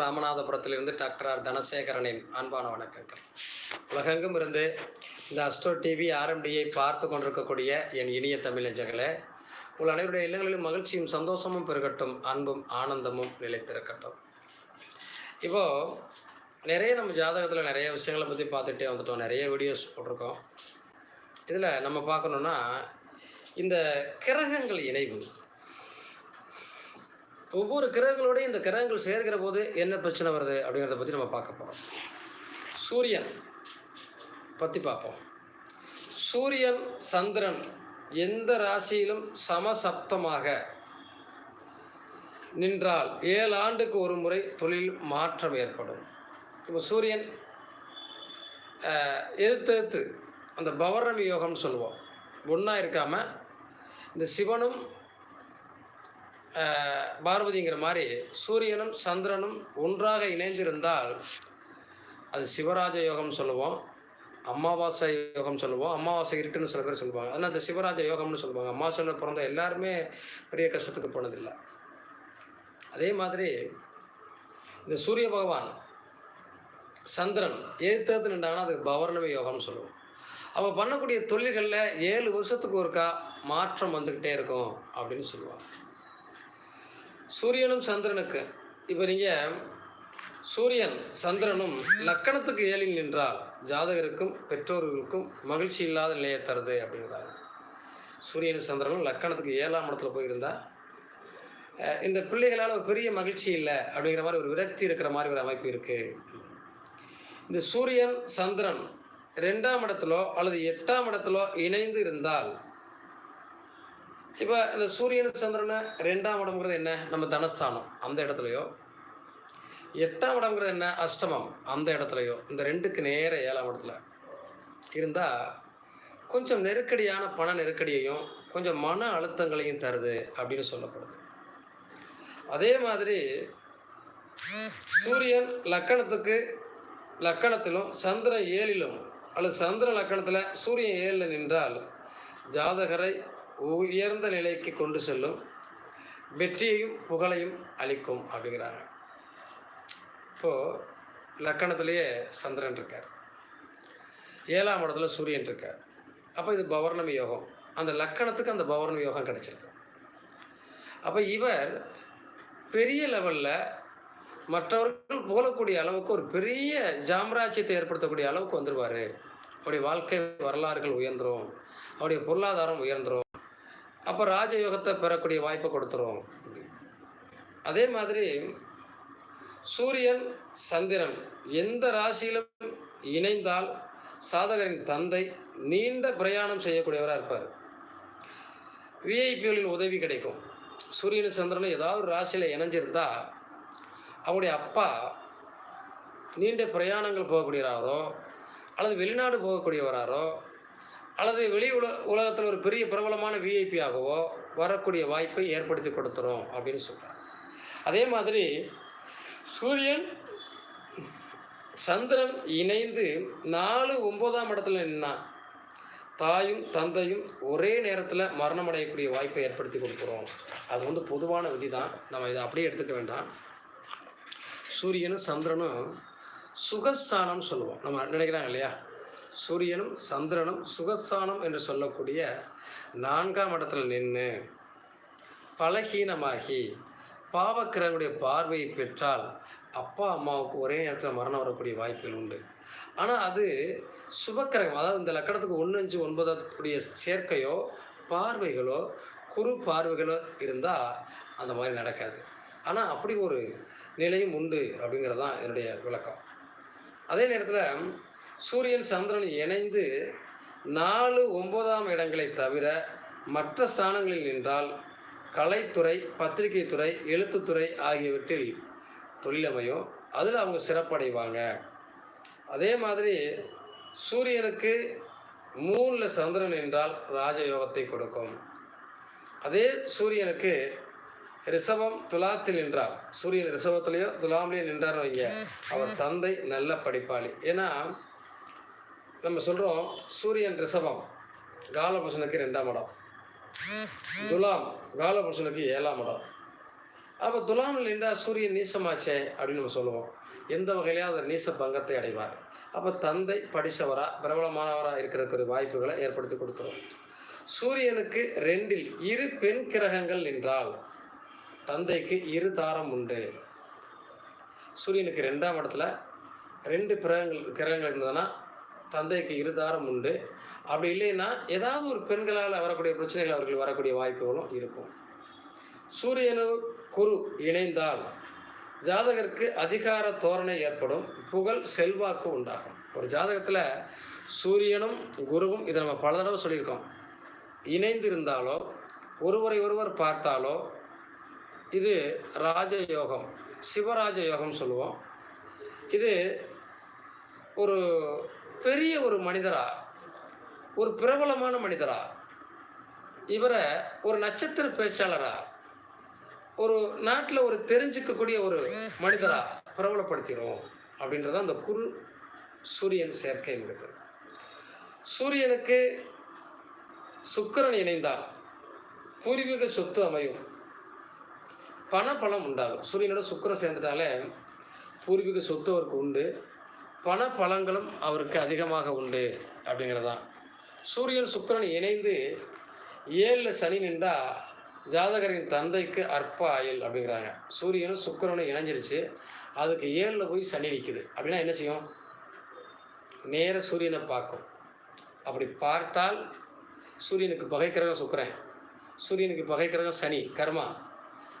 ராமநாதபுரத்திலிருந்து doctor R. தனசேகரனின் அன்பான வணக்கங்கள். உலகெங்கும் இருந்து இந்த அஸ்ட்ரோ டிவி ஆர்எம்டியை பார்த்து கொண்டிருக்கக்கூடிய என் இனிய தமிழ் உங்கள் அனைவருடைய இல்லங்களிலும் மகிழ்ச்சியும் சந்தோஷமும் பெருகட்டும் அன்பும் ஆனந்தமும் நிலைத்திருக்கட்டும். இப்போது நிறைய நம்ம ஜாதகத்தில் நிறைய விஷயங்களை பற்றி பார்த்துட்டே வந்துட்டோம். நிறைய வீடியோஸ் போட்டிருக்கோம். இதில் நம்ம பார்க்கணுன்னா இந்த கிரகங்கள் இணைவு ஒவ்வொரு கிரகங்களோடையும் இந்த கிரகங்கள் சேர்க்கிற போது என்ன பிரச்சனை வருது அப்படிங்கிறத பற்றி நம்ம பார்க்க போகிறோம் சூரியன் பற்றி பார்ப்போம். சூரியன் சந்திரன் எந்த ராசியிலும் சமசப்தமாக நின்றால் ஏழு ஆண்டுக்கு ஒரு முறை தொழில் மாற்றம் ஏற்படும். இப்போ சூரியன் எழுத்தெழுத்து அந்த பௌர்ணமி யோகம்னு சொல்லுவோம். ஒன்றா இருக்காமல் இந்த சிவனும் பார்வதிங்கிற மாதிரி சூரியனும் சந்திரனும் ஒன்றாக இணைந்திருந்தால் அது சிவராஜ யோகம்னு சொல்லுவோம் அமாவாசை யோகம் சொல்லுவோம் அமாவாசை இருட்டுன்னு சில பேர் சொல்லுவாங்க. ஆனால் அந்த சிவராஜ யோகம்னு சொல்லுவாங்க. அமாவாசையில் பிறந்த எல்லாருமே பெரிய கஷ்டத்துக்கு போனதில்லை. அதே மாதிரி இந்த சூரிய பகவான் சந்திரன் ஏத்தேத்து நின்றாங்கன்னா அதுக்கு பவர்ணவி யோகம்னு சொல்லுவோம். அவங்க பண்ணக்கூடிய தொழில்களில் ஏழு வருஷத்துக்கு ஒருக்கா மாற்றம் வந்துக்கிட்டே இருக்கும் அப்படின்னு சொல்லுவாங்க. சூரியனும் சந்திரனுக்கு. இப்போ நீங்கள் சூரியன் சந்திரனும் லக்கணத்துக்கு ஏழில் நின்றால் ஜாதகருக்கும் பெற்றோர்களுக்கும் மகிழ்ச்சி இல்லாத நிலையை தருது அப்படிங்கிறாங்க. சூரியனும் சந்திரனும் லக்கணத்துக்கு ஏழாம் இடத்துல போயிருந்தால் இந்த பிள்ளைகளால் ஒரு பெரிய மகிழ்ச்சி இல்லை அப்படிங்கிற மாதிரி ஒரு விரக்தி இருக்கிற மாதிரி ஒரு அமைப்பு இருக்குது இந்த சூரியன் சந்திரன் ரெண்டாம் இடத்துலோ அல்லது எட்டாம் இடத்திலோ இணைந்து இருந்தால் இப்போ இந்த சூரியன் சந்திரனை ரெண்டாம் இடம்ங்கிறது என்ன? நம்ம தனஸ்தானம். அந்த இடத்துலையோ? எட்டாம் இடம்ங்கிறது என்ன? அஷ்டமம். அந்த இடத்துலையோ? இந்த ரெண்டுக்கு நேர ஏழாம் இடத்துல இருந்தால் கொஞ்சம் நெருக்கடியான பண நெருக்கடியையும் கொஞ்சம் மன அழுத்தங்களையும் தருது அப்படின்னு சொல்லப்படுது. அதே மாதிரி சூரியன் லக்கணத்துக்கு லக்கணத்திலும் சந்திரன் ஏழிலும் அல்லது சந்திர லக்கணத்தில் சூரியன் ஏழில் நின்றால் ஜாதகரை உயர்ந்த நிலைக்கு கொண்டு செல்லும். வெற்றியையும் புகழையும் அளிக்கும் அப்படிங்கிறாங்க. இப்போது லக்கணத்திலேயே சந்திரன் இருக்கார். ஏழாம் இடத்துல சூரியன் இருக்கார். அப்போ இது பௌர்ணமி யோகம். அந்த லக்கணத்துக்கு அந்த பௌர்ணமி யோகம் கிடச்சிருக்கு. அப்போ இவர் பெரிய லெவலில் மற்றவர்கள் புகழக்கூடிய அளவுக்கு ஒரு பெரிய ஜாம்ராஜ்யத்தை ஏற்படுத்தக்கூடிய அளவுக்கு வந்துடுவார் அவருடைய வாழ்க்கை வரலாறுகள் உயர்ந்துடும் அவருடைய பொருளாதாரம் உயர்ந்துடும் அப்போ ராஜயோகத்தை பெறக்கூடிய வாய்ப்பை கொடுத்துரும். அதே மாதிரி சூரியன் சந்திரன் எந்த ராசியிலும் இணைந்தால் சாதகரின் தந்தை நீண்ட பிரயாணம் செய்யக்கூடியவராக இருப்பார். விஐபிகளின் உதவி கிடைக்கும். சூரியன் சந்திரனும் ஏதாவது ஒரு ராசியில் இணைஞ்சிருந்தா அவங்களுடைய அப்பா நீண்ட பிரயாணங்கள் போகக்கூடியவராரோ அல்லது வெளிநாடு போகக்கூடியவராரோ அல்லது வெளி உல உலகத்தில் ஒரு பெரிய பிரபலமான விஐபி ஆகவோ வரக்கூடிய வாய்ப்பை ஏற்படுத்தி கொடுத்துரும் அப்படின்னு சொல்கிறார் அதே மாதிரி சூரியன் சந்திரன் இணைந்து நாலு ஒம்போதாம் இடத்துல நின்னா தாயும் தந்தையும் ஒரே நேரத்தில் மரணம் அடையக்கூடிய வாய்ப்பை ஏற்படுத்தி கொடுக்குறோம் அது வந்து பொதுவான விதி தான் நம்ம இதை அப்படியே எடுத்துக்க வேண்டாம். சூரியனும் சந்திரனும் சுகஸ்தானம்னு சொல்லுவோம். நம்ம நினைக்கிறாங்க இல்லையா? சூரியனும் சந்திரனும் சுகஸ்தானம் என்று சொல்லக்கூடிய நான்காம் இடத்துல நின்று பலகீனமாகி பாவக்கிரகனுடைய பார்வையை பெற்றால் அப்பா அம்மாவுக்கு ஒரே நேரத்தில் மரணம் வரக்கூடிய வாய்ப்புகள் உண்டு. ஆனால் அது சுபக்கிரகம் அதாவது இந்த லக்கணத்துக்கு ஒன்று அஞ்சு ஒன்பதுடைய சேர்க்கையோ பார்வைகளோ குறு பார்வைகளோ இருந்தால் அந்த மாதிரி நடக்காது. ஆனால் அப்படி ஒரு நிலையும் உண்டு அப்படிங்கிறது தான் என்னுடைய விளக்கம். அதே நேரத்தில் சூரியன் சந்திரன் இணைந்து நாலு ஒன்பதாம் இடங்களை தவிர மற்ற ஸ்தானங்களில் நின்றால் கலைத்துறை பத்திரிகை துறை எழுத்துத்துறை ஆகியவற்றில் தொழிலமையும் அதில் அவங்க சிறப்படைவாங்க. அதே மாதிரி சூரியனுக்கு மூணில் சந்திரன் என்றால் ராஜயோகத்தை கொடுக்கும். அதே சூரியனுக்கு ரிஷபம் துலாத்தில் நின்றார். சூரியன் ரிஷபத்திலேயோ துலாம்லேயோ நின்றார்னு வைங்க. அவர் தந்தை நல்ல படிப்பாளி. ஏன்னா நம்ம சொல்கிறோம் சூரியன் ரிஷபம் காலபுருஷனுக்கு ரெண்டாம் இடம். துலாம் காலபுருஷனுக்கு ஏழாம் இடம். அப்போ துலாமில் நின்றா சூரியன் நீசமாச்சே அப்படின்னு நம்ம சொல்லுவோம். எந்த வகையிலையும் அவர் நீச பங்கத்தை அடைவார். அப்போ தந்தை படித்தவராக பிரபலமானவராக இருக்கிறதுக்கு ஒரு வாய்ப்புகளை ஏற்படுத்தி கொடுத்துரும். சூரியனுக்கு ரெண்டில் இரு பெண் கிரகங்கள் நின்றால் தந்தைக்கு இரு தாரம் உண்டு. சூரியனுக்கு ரெண்டாம் இடத்துல ரெண்டு கிரகங்கள் கிரகங்கள் இருந்ததுன்னா தந்தைக்கு இருதாரம் உண்டு. அப்படி இல்லைன்னா ஏதாவது ஒரு பெண்களால் வரக்கூடிய பிரச்சனைகள் அவர்கள் வரக்கூடிய வாய்ப்புகளும் இருக்கும். சூரியனு குரு இணைந்தால் ஜாதகருக்கு அதிகார தோரணை ஏற்படும் புகழ் செல்வாக்கு உண்டாகும். ஒரு ஜாதகத்தில் சூரியனும் குருவும் இதை நம்ம பல தடவை சொல்லியிருக்கோம். இணைந்து இருந்தாலோ ஒருவரை ஒருவர் பார்த்தாலோ இது ராஜயோகம் சிவராஜ யோகம் சொல்லுவோம். இது ஒரு பெரிய ஒரு மனிதரா? ஒரு பிரபலமான மனிதரா? இவரை ஒரு நட்சத்திர பேச்சாளரா? ஒரு நாட்டில் ஒரு தெரிஞ்சுக்கக்கூடிய ஒரு மனிதரா பிரபலப்படுத்திடும் அப்படின்றது அந்த குரு சூரியன் சேர்க்கைங்கிறது சூரியனுக்கு சுக்கிரன் இணைந்தால் பூர்வீக சொத்து அமையும். பணபலம் உண்டாகும். சூரியனோட சுக்கிரன் சேர்ந்துட்டாலே பூர்வீக சொத்து அவருக்கு உண்டு. பண பலங்களும் அவருக்கு அதிகமாக உண்டு அப்படிங்கிறதான் சூரியன் சுக்கிரன் இணைந்து ஏழில் சனி நின்றா ஜாதகரின் தந்தைக்கு அற்ப ஆயுள் அப்படிங்கிறாங்க. சூரியனும் சுக்கரனும் இணைஞ்சிருச்சு. அதுக்கு ஏழில் போய் சனி நிற்குது அப்படின்னா என்ன செய்யும்? நேர சூரியனை பார்க்கும். அப்படி பார்த்தால் சூரியனுக்கு பகை கிரகம் சுக்கிரன். சூரியனுக்கு பகை கிரகம் சனி கர்மா.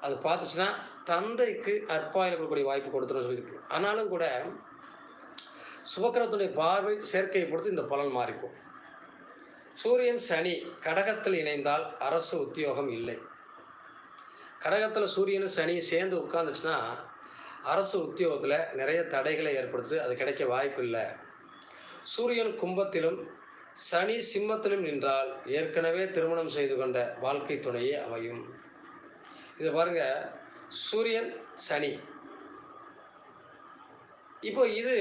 அது பார்த்துச்சுன்னா தந்தைக்கு அற்பாயில் கொடுக்கக்கூடிய வாய்ப்பு கொடுத்துரும் சொல்லியிருக்கு. ஆனாலும் கூட சுபக்கிரத்துடைய பார்வை சேர்க்கையை பொறுத்து இந்த பலன் மாறிக்கும். சூரியன் சனி கடகத்தில் இணைந்தால் அரசு உத்தியோகம் இல்லை. கடகத்தில் சூரியனும் சனியும் சேர்ந்து உட்காந்துச்சுன்னா அரசு உத்தியோகத்தில் நிறைய தடைகளை ஏற்படுத்து அது கிடைக்க வாய்ப்பு இல்லை. சூரியன் கும்பத்திலும் சனி சிம்மத்திலும் நின்றால் ஏற்கனவே திருமணம் செய்து கொண்ட வாழ்க்கை துணையே அமையும். இதை பாருங்க சூரியன் சனி. இப்போ இது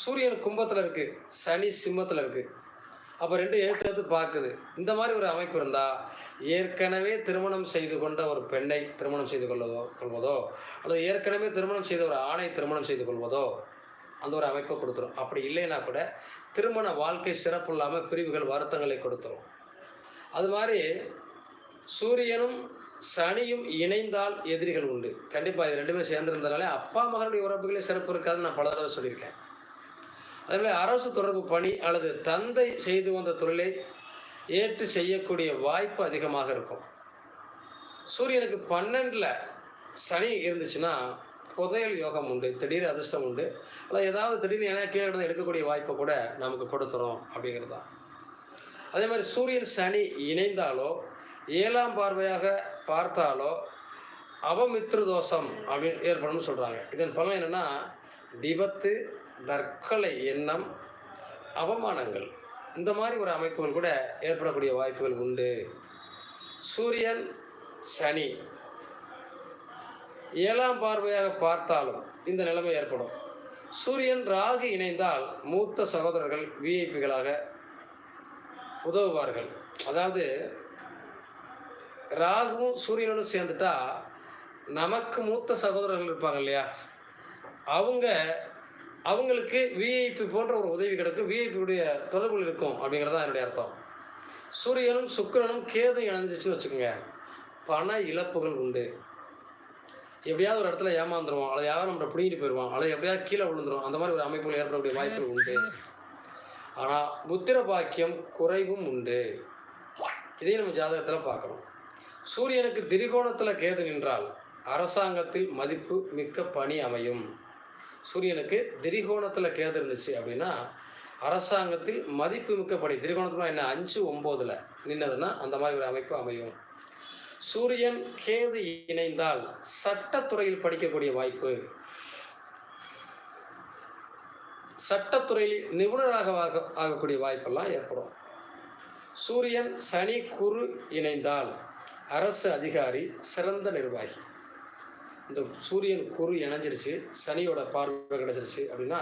சூரியன் கும்பத்தில் இருக்குது சனி சிம்மத்தில் இருக்குது அப்போ ரெண்டு ஏற்றது பார்க்குது. இந்த மாதிரி ஒரு அமைப்பு இருந்தால் ஏற்கனவே திருமணம் செய்து கொண்ட ஒரு பெண்ணை திருமணம் செய்து கொள்வதோ கொள்வதோ அல்லது ஏற்கனவே திருமணம் செய்த ஒரு ஆணை திருமணம் செய்து கொள்வதோ அந்த ஒரு அமைப்பை கொடுத்துரும். அப்படி இல்லைன்னா கூட திருமண வாழ்க்கை சிறப்பு இல்லாமல் பிரிவுகள் வருத்தங்களை கொடுத்துரும். அது மாதிரி சூரியனும் சனியும் இணைந்தால் எதிரிகள் உண்டு. கண்டிப்பாக இது ரெண்டுமே சேர்ந்திருந்தனாலே அப்பா மகனுடைய உறவுகளே சிறப்பு இருக்காதுன்னு நான் பல தடவை சொல்லியிருக்கேன். அதேமாதிரி அரசு தொடர்பு பணி அல்லது தந்தை செய்து வந்த தொழிலை ஏற்று செய்யக்கூடிய வாய்ப்பு அதிகமாக இருக்கும். சூரியனுக்கு பன்னெண்டில் சனி இருந்துச்சுன்னா புதையல் யோகம் உண்டு திடீர் அதிர்ஷ்டம் உண்டு. அல்ல ஏதாவது திடீர்னு ஏன்னா கீழே இருந்து எடுக்கக்கூடிய வாய்ப்பை கூட நமக்கு கொடுத்துரும் அப்படிங்கிறது தான். அதே மாதிரி சூரியன் சனி இணைந்தாலோ ஏழாம் பார்வையாக பார்த்தாலோ அவமித்ரு தோஷம் அப்படின்னு ஏற்படும்னு சொல்கிறாங்க இதன் பலன் என்னென்னா விபத்து தற்கொலை எண்ணம் அவமானங்கள். இந்த மாதிரி ஒரு அமைப்புகள் கூட ஏற்படக்கூடிய வாய்ப்புகள் உண்டு. சூரியன் சனி. ஏழாம் பார்வையாக பார்த்தாலும் இந்த நிலைமை ஏற்படும். சூரியன் ராகு இணைந்தால் மூத்த சகோதரர்கள் விஐபிகளாக உதவுவார்கள். அதாவது ராகுவும் சூரியனும் சேர்ந்துட்டா நமக்கு மூத்த சகோதரர்கள் இருப்பாங்க இல்லையா? அவங்க அவங்களுக்கு விஐபி போன்ற ஒரு உதவி கிடைக்கும். விஐபியுடைய தொடர்புகள் இருக்கும் அப்படிங்கிறது தான் என்னுடைய அர்த்தம். சூரியனும் சுக்கிரனும் கேது இணைஞ்சிச்சுன்னு வச்சுக்கோங்க. பண இழப்புகள் உண்டு. எப்படியாவது ஒரு இடத்துல ஏமாந்துருவோம். அதை யாரும் நம்மளை பிடிங்கிட்டு போயிடுவோம் அதை எப்படியாவது கீழே விழுந்துரும். அந்த மாதிரி ஒரு அமைப்புகள் ஏற்படக்கூடிய வாய்ப்புகள் உண்டு. ஆனால் புத்திர பாக்கியம் குறைவும் உண்டு. இதையும் நம்ம ஜாதகத்தில் பார்க்கணும். சூரியனுக்கு திரிகோணத்தில் கேது நின்றால் அரசாங்கத்தில் மதிப்பு மிக்க பணி அமையும். சூரியனுக்கு திரிகோணத்தில் கேது இருந்துச்சு அப்படின்னா அரசாங்கத்தில் மதிப்புமிக்க பணி திரிகோணத்தில் என்ன அஞ்சு ஒம்போதில் நின்னதுன்னா அந்த மாதிரி ஒரு அமைப்பு அமையும். சூரியன் கேது இணைந்தால் சட்டத்துறையில் படிக்கக்கூடிய வாய்ப்பு. சட்டத்துறையில் நிபுணராக ஆக ஆகக்கூடிய வாய்ப்பெல்லாம் ஏற்படும். சூரியன் சனி குரு இணைந்தால் அரசு அதிகாரி சிறந்த நிர்வாகி. இந்த சூரியன் குரு இணைஞ்சிருச்சு சனியோட பார்வை கிடச்சிருச்சு அப்படின்னா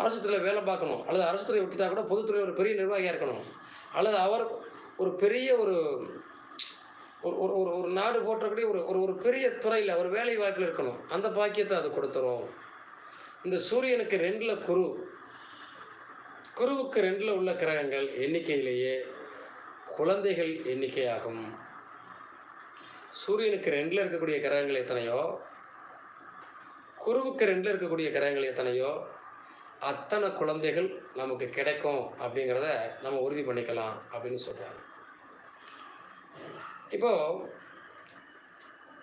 அரசு துறையில் வேலை பார்க்கணும். அல்லது அரசு துறையை விட்டுட்டா கூட பொதுத்துறையில் ஒரு பெரிய நிர்வாகியாக இருக்கணும். அல்லது அவர் ஒரு பெரிய ஒரு ஒரு ஒரு ஒரு ஒரு நாடு போட்டக்கூடிய ஒரு ஒரு ஒரு பெரிய துறையில் ஒரு வேலை வாய்ப்பில் இருக்கணும். அந்த பாக்கியத்தை அது கொடுத்துரும். இந்த சூரியனுக்கு ரெண்டில் குரு. குருவுக்கு ரெண்டில் உள்ள கிரகங்கள் எண்ணிக்கையிலேயே குழந்தைகள் எண்ணிக்கையாகும். சூரியனுக்கு ரெண்டில் இருக்கக்கூடிய கிரகங்கள் எத்தனையோ? குருவுக்கு ரெண்டில் இருக்கக்கூடிய கிரகங்கள் எத்தனையோ? அத்தனை குழந்தைகள் நமக்கு கிடைக்கும் அப்படிங்கிறத நம்ம உறுதி பண்ணிக்கலாம் அப்படின்னு சொல்கிறாங்க இப்போது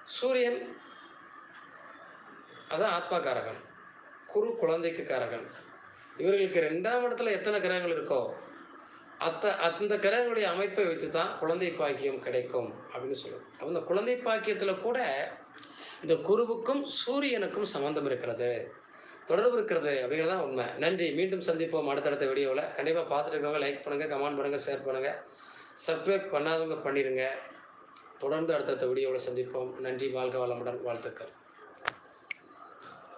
சூரியன் அதான் ஆத்மா காரகன். குரு குழந்தைக்கு காரகன். இவர்களுக்கு ரெண்டாம் இடத்துல எத்தனை கிரகங்கள் இருக்கோ? அத்த அந்த கிரகங்களுடைய அமைப்பை வைத்து தான் குழந்தை பாக்கியம் கிடைக்கும் அப்படின்னு சொல்லுவோம் அப்போ இந்த குழந்தை பாக்கியத்தில் கூட இந்த குருவுக்கும் சூரியனுக்கும் சம்மந்தம் இருக்கிறது. தொடர்பு இருக்கிறது அப்படிங்கிறது தான் உண்மை. நன்றி. மீண்டும் சந்திப்போம் அடுத்தடுத்த வீடியோவில் கண்டிப்பாக பார்த்துட்டு இருக்கிறவங்க லைக் பண்ணுங்கள் கமெண்ட் பண்ணுங்கள் ஷேர் பண்ணுங்கள் சப்ஸ்கிரைப் பண்ணாதவங்க பண்ணிடுங்க தொடர்ந்து அடுத்தடுத்த வீடியோவில் சந்திப்போம். நன்றி. வாழ்க வளமுடன். வாழ்த்துக்கள்.